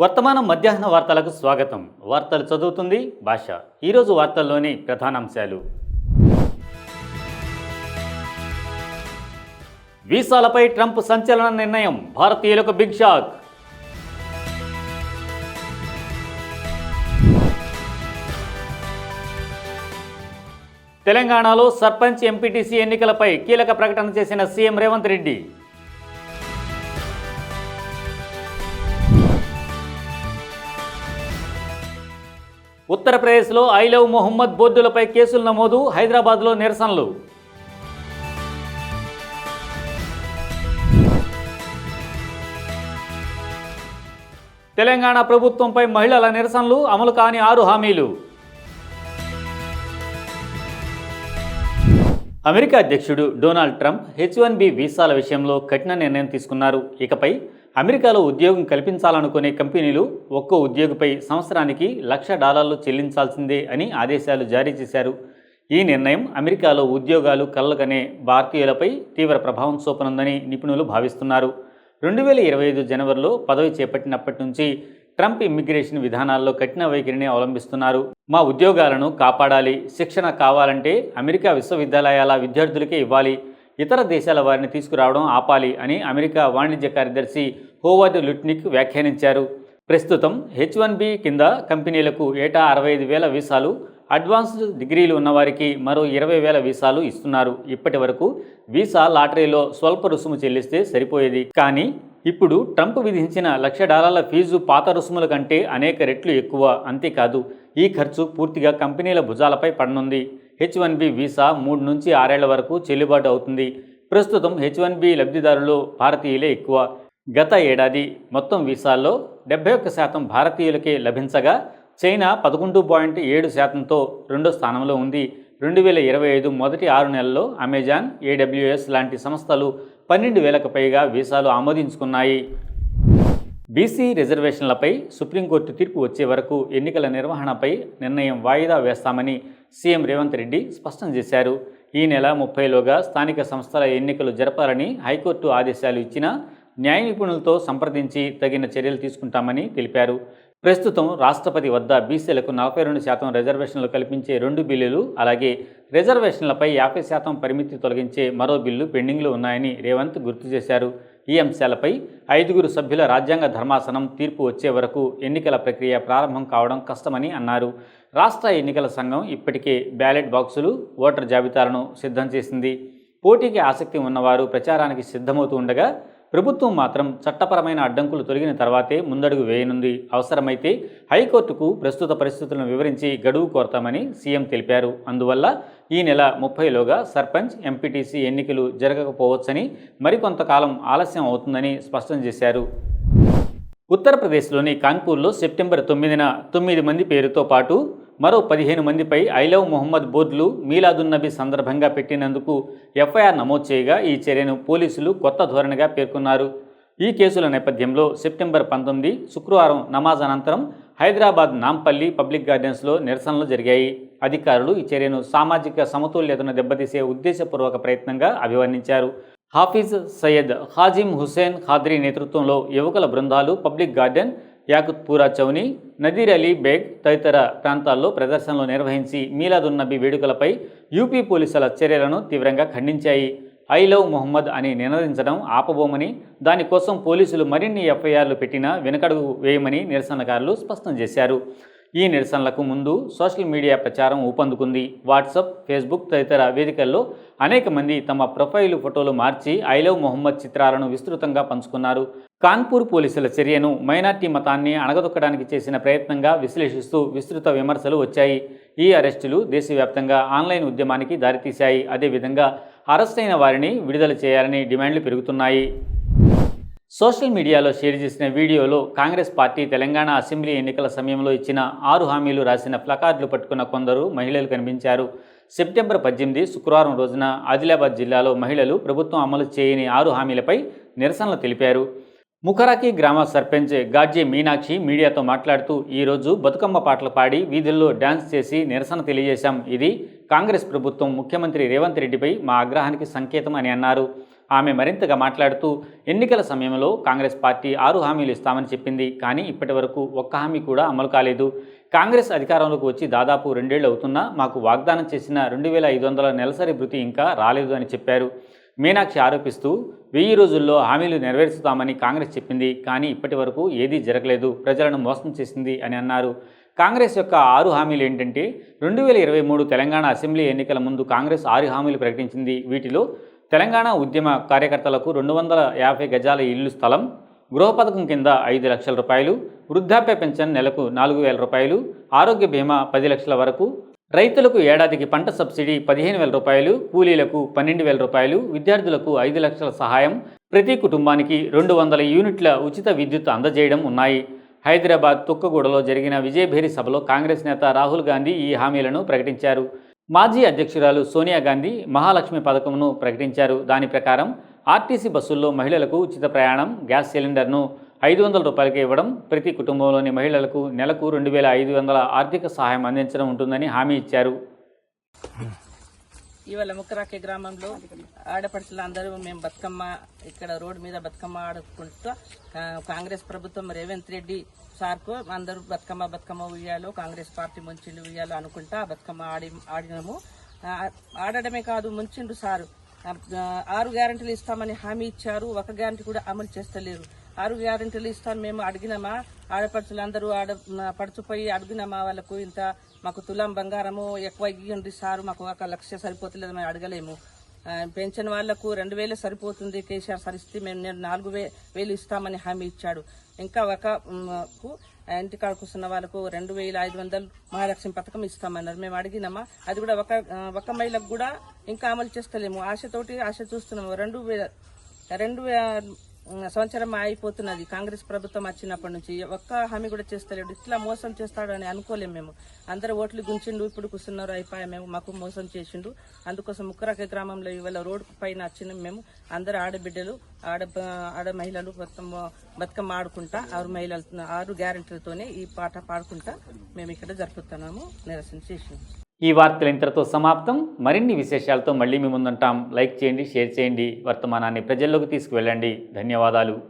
వర్తమానం మధ్యాహ్న వార్తలకు స్వాగతం. వార్తలు చదువుతుంది భాష. ఈరోజు వార్తల్లోని ప్రధానాంశాలు. వీసాలపై ట్రంప్ సంచలన నిర్ణయం. భారతీయులకు బిగ్ షాక్. తెలంగాణలో సర్పంచ్ ఎంపీటీసీ ఎన్నికలపై కీలక ప్రకటన చేసిన సీఎం రేవంత్ రెడ్డి. ఉత్తరప్రదేశ్లో ఐ లవ్ మొహమ్మద్ బోర్డులపై కేసులు నమోదు హైదరాబాద్లో నిరసనలు. తెలంగాణ ప్రభుత్వంపై మహిళల నిరసనలు అమలు కాని ఆరు హామీలు. అమెరికా అధ్యక్షుడు Donald Trump H one B వీసాల విషయంలో కఠిన నిర్ణయం తీసుకున్నారు. ఇకపై అమెరికాలో ఉద్యోగం కల్పించాలనుకునే కంపెనీలు ఒక్కో ఉద్యోగిపై సంవత్సరానికి లక్ష డాలర్లు చెల్లించాల్సిందే అని ఆదేశాలు జారీ చేశారు. ఈ నిర్ణయం అమెరికాలో ఉద్యోగాలు కళ్ళకనే భారతీయులపై తీవ్ర ప్రభావం చూపనుందని నిపుణులు భావిస్తున్నారు. రెండు వేల ఇరవై ఐదు జనవరిలో పదవి చేపట్టినప్పటి నుంచి ట్రంప్ ఇమ్మిగ్రేషన్ విధానాల్లో కఠిన వైఖరిని అవలంబిస్తున్నారు. మా ఉద్యోగాలను కాపాడాలి శిక్షణ కావాలంటే అమెరికా విశ్వవిద్యాలయాల విద్యార్థులకే ఇవ్వాలి ఇతర దేశాల వారిని తీసుకురావడం ఆపాలి అని అమెరికా వాణిజ్య కార్యదర్శి హోవర్డ్ లుట్నిక్ వ్యాఖ్యానించారు. ప్రస్తుతం హెచ్ వన్ బి కింద కంపెనీలకు ఏటా అరవై ఐదు వేల వీసాలు అడ్వాన్స్డ్ డిగ్రీలు ఉన్నవారికి మరో ఇరవై వేల వీసాలు ఇస్తున్నారు. ఇప్పటి వరకు వీసా లాటరీలో స్వల్ప రుసుము చెల్లిస్తే సరిపోయేది. కానీ ఇప్పుడు ట్రంప్ విధించిన లక్ష డాలర్ల ఫీజు పాత రుసుముల కంటే అనేక రెట్లు ఎక్కువ. అంతేకాదు ఈ ఖర్చు పూర్తిగా కంపెనీల భుజాలపై పడనుంది. హెచ్ వన్ బి వీసా మూడు నుంచి ఆరేళ్ళ వరకు చెల్లుబాటు అవుతుంది. ప్రస్తుతం హెచ్ వన్ బి లబ్ధిదారులు భారతీయులే ఎక్కువ. గత ఏడాది మొత్తం వీసాల్లో డెబ్బై ఒక్క శాతం భారతీయులకే లభించగా చైనా పదకొండు పాయింట్ ఏడు శాతంతో రెండో స్థానంలో ఉంది. రెండు వేల ఇరవై ఐదు మొదటి ఆరు నెలల్లో అమెజాన్ ఏడబ్ల్యూఎస్ లాంటి సంస్థలు పన్నెండు వేలకు పైగా వీసాలు ఆమోదించుకున్నాయి. బీసీ రిజర్వేషన్లపై సుప్రీంకోర్టు తీర్పు వచ్చే వరకు ఎన్నికల నిర్వహణపై నిర్ణయం వాయిదా వేస్తామని సీఎం రేవంత్ రెడ్డి స్పష్టం చేశారు. ఈ నెల ముప్పైలోగా స్థానిక సంస్థల ఎన్నికలు జరపాలని హైకోర్టు ఆదేశాలు ఇచ్చినా న్యాయ నిపుణులతో సంప్రదించి తగిన చర్యలు తీసుకుంటామని తెలిపారు. ప్రస్తుతం రాష్ట్రపతి వద్ద బీసీలకు నలభై రెండు శాతం రిజర్వేషన్లు కల్పించే రెండు బిల్లులు అలాగే రిజర్వేషన్లపై యాభై శాతం పరిమితి తొలగించే మరో బిల్లు పెండింగ్లో ఉన్నాయని రేవంత్ గుర్తు చేశారు. ఈ అంశాలపై ఐదుగురు సభ్యుల రాజ్యాంగ ధర్మాసనం తీర్పు వచ్చే వరకు ఎన్నికల ప్రక్రియ ప్రారంభం కావడం కష్టమని అన్నారు. రాష్ట్ర ఎన్నికల సంఘం ఇప్పటికే బ్యాలెట్ బాక్సులు ఓటర్ జాబితాలను సిద్ధం చేసింది. పోటీకి ఆసక్తి ఉన్నవారు ప్రచారానికి సిద్ధమవుతూ ఉండగా ప్రభుత్వం మాత్రం చట్టపరమైన అడ్డంకులు తొలగిన తర్వాతే ముందడుగు వేయనుంది. అవసరమైతే హైకోర్టుకు ప్రస్తుత పరిస్థితులను వివరించి గడువు కోరతామని సీఎం తెలిపారు. అందువల్ల ఈ నెల ముప్పైలోగా సర్పంచ్ ఎంపీటీసీ ఎన్నికలు జరగకపోవచ్చని మరికొంతకాలం ఆలస్యం అవుతుందని స్పష్టం చేశారు. ఉత్తరప్రదేశ్లోని కాన్పూర్లో సెప్టెంబర్ తొమ్మిదిన తొమ్మిది మంది పేరుతో పాటు మరో పదిహేను మందిపై ఐలవ్ మొహమ్మద్ బోర్డులు మీలాదున్నబీ సందర్భంగా పెట్టినందుకు ఎఫ్ఐఆర్ నమోదు చేయగా ఈ చర్యను పోలీసులు కొత్త ధోరణిగా పేర్కొన్నారు. ఈ కేసుల నేపథ్యంలో సెప్టెంబర్ పంతొమ్మిది శుక్రవారం నమాజ్ అనంతరం హైదరాబాద్ నాంపల్లి పబ్లిక్ గార్డెన్స్లో నిరసనలు జరిగాయి. అధికారులు ఈ చర్యను సామాజిక సమతుల్యతను దెబ్బతీసే ఉద్దేశపూర్వక ప్రయత్నంగా అభివర్ణించారు. హాఫీజ్ సయ్యద్ హాజిం హుసేన్ ఖాద్రీ నేతృత్వంలో యువకుల బృందాలు పబ్లిక్ గార్డెన్ యాకుత్పూరా చౌని నదీర్ అలీ బేగ్ తదితర ప్రాంతాల్లో ప్రదర్శనలు నిర్వహించి మీలాదున్నబి వేడుకలపై యూపీ పోలీసుల చర్యలను తీవ్రంగా ఖండించాయి. ఐ లవ్ మొహమ్మద్ అని నినదించడం ఆపబోమని దానికోసం పోలీసులు మరిన్ని ఎఫ్ఐఆర్లు పెట్టినా వెనకడుగు వేయమని నిరసనకారులు స్పష్టం చేశారు. ఈ నిరసనలకు ముందు సోషల్ మీడియా ప్రచారం ఊపందుకుంది. వాట్సాప్ ఫేస్బుక్ తదితర వేదికల్లో అనేక మంది తమ ప్రొఫైల్ ఫోటోలు మార్చి ఐ లవ్ మొహమ్మద్ చిత్రాలను విస్తృతంగా పంచుకున్నారు. కాన్పూర్ పోలీసుల చర్యను మైనార్టీ మతాన్ని అణగదొక్కడానికి చేసిన ప్రయత్నంగా విశ్లేషిస్తూ విస్తృత విమర్శలు వచ్చాయి. ఈ అరెస్టులు దేశవ్యాప్తంగా ఆన్లైన్ ఉద్యమానికి దారితీశాయి. అదేవిధంగా అరెస్టైన వారిని విడుదల చేయాలని డిమాండ్లు పెరుగుతున్నాయి. సోషల్ మీడియాలో షేర్ చేసిన వీడియోలో కాంగ్రెస్ పార్టీ తెలంగాణ అసెంబ్లీ ఎన్నికల సమయంలో ఇచ్చిన ఆరు హామీలు రాసిన ప్లకార్డులు పట్టుకున్న కొందరు మహిళలు కనిపించారు. సెప్టెంబర్ పద్దెనిమిది శుక్రవారం రోజున ఆదిలాబాద్ జిల్లాలో మహిళలు ప్రభుత్వం అమలు చేయని ఆరు హామీలపై నిరసనలు తెలిపారు. ముఖరాకి గ్రామ సర్పంచ్ గాడ్జే మీనాక్షి మీడియాతో మాట్లాడుతూ ఈరోజు బతుకమ్మ పాటలు పాడి వీధుల్లో డ్యాన్స్ చేసి నిరసన తెలియజేశాం. ఇది కాంగ్రెస్ ప్రభుత్వం ముఖ్యమంత్రి రేవంత్ రెడ్డిపై మా ఆగ్రహానికి సంకేతం అని అన్నారు. ఆమె మరింతగా మాట్లాడుతూ ఎన్నికల సమయంలో కాంగ్రెస్ పార్టీ ఆరు హామీలు ఇస్తామని చెప్పింది కానీ ఇప్పటి వరకు ఒక్క హామీ కూడా అమలు కాలేదు. కాంగ్రెస్ అధికారంలోకి వచ్చి దాదాపు రెండేళ్ళు అవుతున్నా మాకు వాగ్దానం చేసిన రెండు వేల ఐదు వందల నెలసరి భృతి ఇంకా రాలేదు అని చెప్పారు. మీనాక్షి ఆరోపిస్తూ వెయ్యి రోజుల్లో హామీలు నెరవేర్చుతామని కాంగ్రెస్ చెప్పింది కానీ ఇప్పటి వరకు ఏదీ జరగలేదు ప్రజలను మోసం చేసింది అని అన్నారు. కాంగ్రెస్ యొక్క ఆరు హామీలు ఏంటంటే రెండు వేల ఇరవై మూడు తెలంగాణ అసెంబ్లీ ఎన్నికల ముందు కాంగ్రెస్ ఆరు హామీలు ప్రకటించింది. వీటిలో తెలంగాణ ఉద్యమ కార్యకర్తలకు రెండు వందల యాభై గజాల ఇల్లు స్థలం గృహ పథకం కింద ఐదు లక్షల రూపాయలు వృద్ధాప్య పెన్షన్ నెలకు నాలుగు వేల రూపాయలు ఆరోగ్య బీమా పది లక్షల వరకు రైతులకు ఏడాదికి పంట సబ్సిడీ పదిహేను వేల రూపాయలు కూలీలకు పన్నెండు వేల రూపాయలు విద్యార్థులకు ఐదు లక్షల సహాయం ప్రతి కుటుంబానికి రెండు వందల యూనిట్ల ఉచిత విద్యుత్ అందజేయడం ఉన్నాయి. హైదరాబాద్ తుక్కగూడలో జరిగిన విజయభేరి సభలో కాంగ్రెస్ నేత రాహుల్ గాంధీ ఈ హామీలను ప్రకటించారు. మాజీ అధ్యక్షురాలు సోనియా గాంధీ మహాలక్ష్మి పథకంను ప్రకటించారు. దాని ప్రకారం ఆర్టీసీ బస్సుల్లో మహిళలకు ఉచిత ప్రయాణం గ్యాస్ సిలిండర్ను ఐదు వందల రూపాయలకి ఇవ్వడం ప్రతి కుటుంబంలోని మహిళలకు నెలకు రెండు వేల ఐదు వందల ఆర్థిక సహాయం అందించడం ఉంటుందని హామీ ఇచ్చారు. ఇవాళ ముక్కరాకి గ్రామంలో ఆడపడుచులు అందరూ మేము బతుకమ్మ ఇక్కడ రోడ్డు మీద బతుకమ్మ ఆడుకుంటూ కాంగ్రెస్ ప్రభుత్వం రేవంత్ రెడ్డి సార్కు అందరూ బతుకమ్మ బతుకమ్మ ఉయ్యాలో కాంగ్రెస్ పార్టీ ముంచిండు ఉయ్యాలో అనుకుంటా బతుకమ్మ ఆడి ఆడినాము. ఆడడమే కాదు ముంచిండు సారు. ఆరు గ్యారంటీలు ఇస్తామని హామీ ఇచ్చారు. ఒక గ్యారంటీ కూడా అమలు చేస్తలేరు. ఆరు గ్యారంటీలు ఇస్తాను మేము అడిగినామా? ఆడపడుచులు అందరూ ఆడ పడుచుపోయి అడిగినామా వాళ్ళకు? ఇంత మాకు తులం బంగారము ఎక్కువ ఇవ్వండి సారు మాకు ఒక లక్ష సరిపోతలేదు మేము అడగలేము. పెన్షన్ వాళ్ళకు రెండు వేలు సరిపోతుంది కేసీఆర్ సరిస్తే మేము నేను నాలుగు వేలు ఇస్తామని హామీ ఇచ్చాడు. ఇంకా ఒక కు ఇంటికాడ కూర్చున్న వాళ్ళకు రెండు వేల ఐదు వందలు మహాలక్ష్మి పథకం ఇస్తామన్నారు. మేము అడిగినామా? అది కూడా ఒక ఒక మహిళకు కూడా ఇంకా అమలు చేస్తలేము. ఆశతోటి ఆశ చూస్తున్నాము. రెండు వేల రెండు సంవత్సరం అయిపోతున్నది కాంగ్రెస్ ప్రభుత్వం వచ్చినప్పటి నుంచి ఒక్క హామీ కూడా చేస్తలేడు. ఇట్లా మోసం చేస్తాడు అని అనుకోలేము మేము. అందరు ఓట్లు గుంచిండు ఇప్పుడు కూర్చున్నారు అయిపోయా మేము మాకు మోసం చేసిండు. అందుకోసం ముక్కరాక గ్రామంలో ఇవాళ రోడ్డు పైన వచ్చిన మేము. అందరు ఆడబిడ్డలు ఆడ ఆడ మహిళలు మొత్తం బతుకమ్మ ఆడుకుంటా ఆరు మహిళలు ఆరు గ్యారెంటీలతోనే ఈ పాట పాడుకుంటా మేము ఇక్కడ జరుపుతున్నాము నిరసన చేసినాము ఈ వార్తలు ఇంతటితో సమాప్తం. మరిన్ని విశేషాలతో మళ్ళీ మీ ముందుంటాం. లైక్ చేయండి షేర్ చేయండి. వర్తమానాన్ని ప్రజల్లోకి తీసుకువెళ్ళండి. ధన్యవాదాలు.